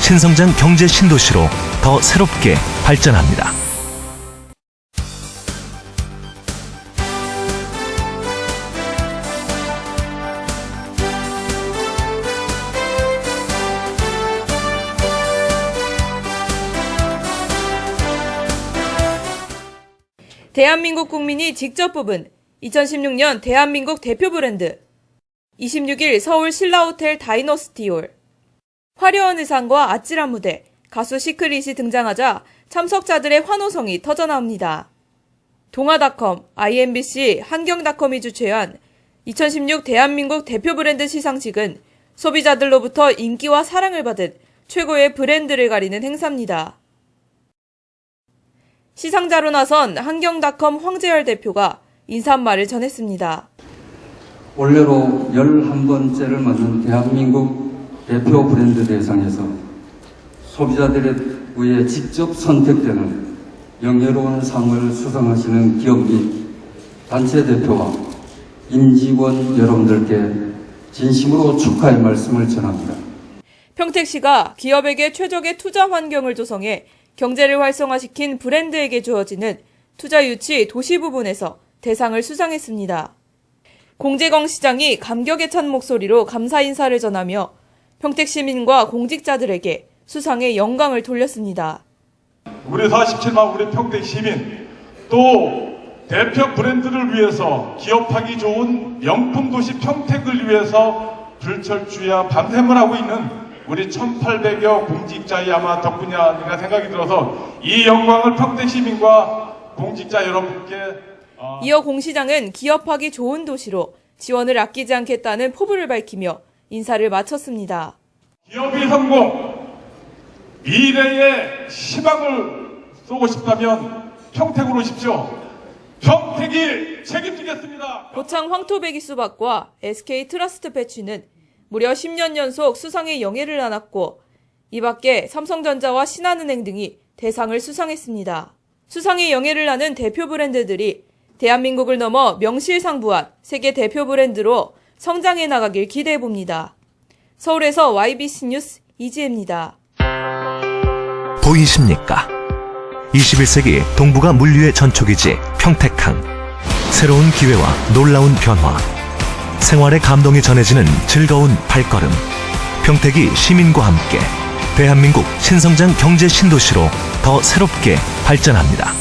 신성장 경제 신도시로 더 새롭게 발전합니다. 대한민국 국민이 직접 뽑은 2016년 대한민국 대표 브랜드 26일 서울 신라호텔 다이너스티홀 화려한 의상과 아찔한 무대, 가수 시크릿이 등장하자 참석자들의 환호성이 터져나옵니다. 동아닷컴, IMBC, 한경닷컴이 주최한 2016 대한민국 대표 브랜드 시상식은 소비자들로부터 인기와 사랑을 받은 최고의 브랜드를 가리는 행사입니다. 시상자로 나선 한경닷컴 황재열 대표가 인사말을 전했습니다. 올해로 11번째를 맞는 대한민국 대표 브랜드 대상에서 소비자들에 직접 선택되는 영예로운 상을 수상하시는 기업 및 단체 대표와 임직원 여러분들께 진심으로 축하의 말씀을 전합니다. 평택시가 기업에게 최적의 투자 환경을 조성해 경제를 활성화시킨 브랜드에게 주어지는 투자 유치 도시 부분에서 대상을 수상했습니다. 공재광 시장이 감격에 찬 목소리로 감사 인사를 전하며 평택 시민과 공직자들에게 수상의 영광을 돌렸습니다. 우리 47만 우리 평택 시민 또 대표 브랜드를 위해서 기업하기 좋은 명품 도시 평택을 위해서 불철주야 밤샘을 하고 있는 우리 1800여 공직자의 아마 덕분이 아닌가 생각이 들어서 이 영광을 평택 시민과 공직자 여러분께 어, 이어 공 시장은 기업하기 좋은 도시로 지원을 아끼지 않겠다는 포부를 밝히며 인사를 마쳤습니다. 기업이 성공 미래의 희망을 쏘고 싶다면 평택으로 오십시오. 평택이 책임지겠습니다. 고창 황토배기 수박과 SK 트러스트 배추는 무려 10년 연속 수상의 영예를 안았고 이 밖에 삼성전자와 신한은행 등이 대상을 수상했습니다. 수상의 영예를 나는 대표 브랜드들이 대한민국을 넘어 명실상부한 세계 대표 브랜드로 성장해 나가길 기대해 봅니다. 서울에서 YBC 뉴스 이지혜입니다. 보이십니까? 21세기 동북아 물류의 전초기지 평택항. 새로운 기회와 놀라운 변화. 생활의 감동이 전해지는 즐거운 발걸음. 평택이 시민과 함께 대한민국 신성장 경제 신도시로 더 새롭게 발전합니다.